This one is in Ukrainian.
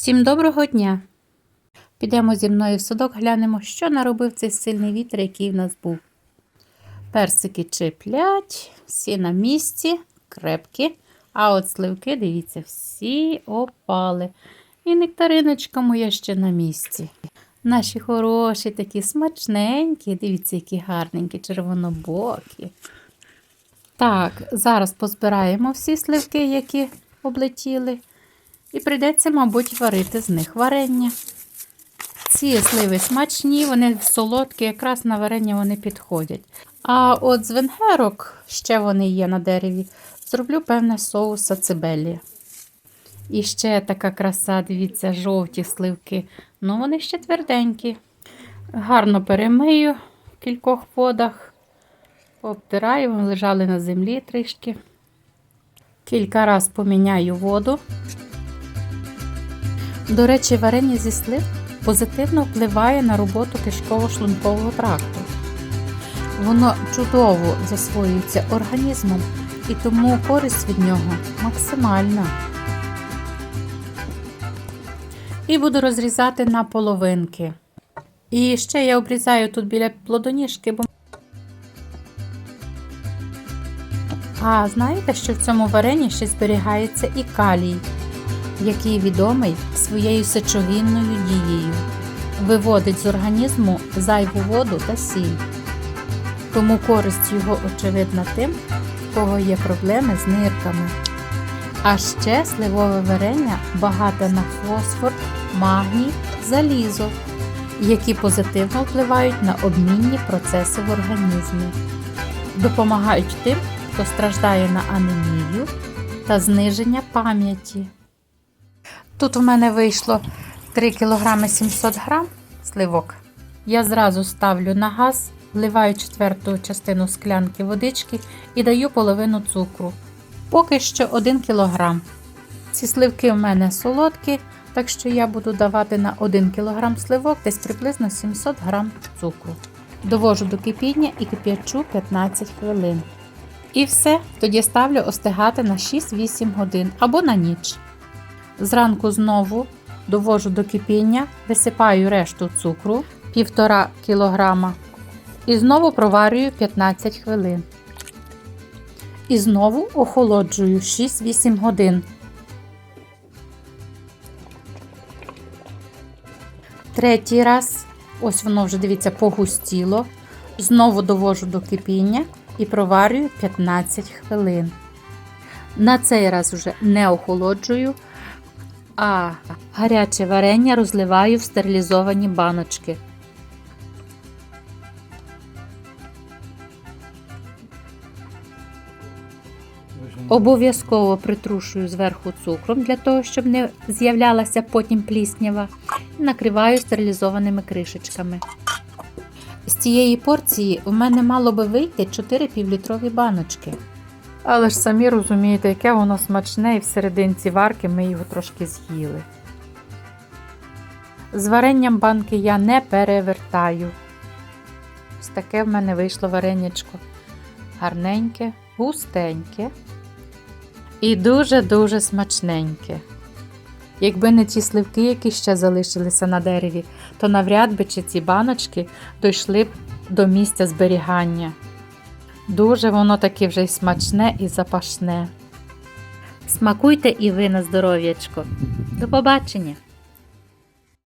Всім доброго дня! Підемо зі мною в садок, глянемо, що наробив цей сильний вітер, який в нас був. Персики чеплять, всі на місці, крепкі. А от сливки, дивіться, всі опали. І нектариночка моя ще на місці. Наші хороші, такі смачненькі, дивіться, які гарненькі, червонобокі. Так, зараз позбираємо всі сливки, які облетіли. І прийдеться, мабуть, варити з них варення. Ці сливи смачні, вони солодкі, якраз на варення вони підходять. А от з венгерок, ще вони є на дереві, зроблю певне соус сацибелі. І ще така краса, дивіться, жовті сливки. Ну, вони ще тверденькі. Гарно перемию в кількох водах, обтираю, вони лежали на землі трішки. Кілька раз поміняю воду. До речі, варення зі слив позитивно впливає на роботу кишково-шлункового тракту. Воно чудово засвоюється організмом і тому користь від нього максимальна. І буду розрізати на половинки. І ще я обрізаю тут біля плодоніжки, бо. А знаєте, що в цьому варенні ще зберігається і калій, який відомий своєю сечогінною дією, виводить з організму зайву воду та сіль. Тому користь його очевидна тим, в кого є проблеми з нирками. А ще сливове варення багате на фосфор, магній, залізо, які позитивно впливають на обмінні процеси в організмі, допомагають тим, хто страждає на анемію та зниження пам'яті. Тут у мене вийшло 3 кг 700 г сливок. Я зразу ставлю на газ, вливаю четверту частину склянки водички і даю половину цукру. Поки що 1 кг. Ці сливки в мене солодкі, так що я буду давати на 1 кг сливок десь приблизно 700 г цукру. Довожу до кипіння і кип'ячу 15 хвилин. І все, тоді ставлю остигати на 6-8 годин або на ніч. Зранку знову довожу до кипіння, висипаю решту цукру 1,5 кг і знову проварюю 15 хвилин. І знову охолоджую 6-8 годин. Третій раз, ось воно вже дивіться, погустіло. Знову довожу до кипіння і проварюю 15 хвилин. На цей раз вже не охолоджую, а гаряче варення розливаю в стерилізовані баночки. Обов'язково притрушую зверху цукром для того, щоб не з'являлася потім пліснява, і накриваю стерилізованими кришечками. З цієї порції у мене мало би вийти 4 півлітрові баночки. Але ж самі розумієте, яке воно смачне, і в серединці варки ми його трошки з'їли. З варенням банки я не перевертаю. Ось таке в мене вийшло варенячко. Гарненьке, густеньке і дуже-дуже смачненьке. Якби не ті сливки, які ще залишилися на дереві, то навряд би чи ці баночки дійшли б до місця зберігання. Дуже воно таке вже й смачне і запашне. Смакуйте і ви на здоров'ячко. До побачення!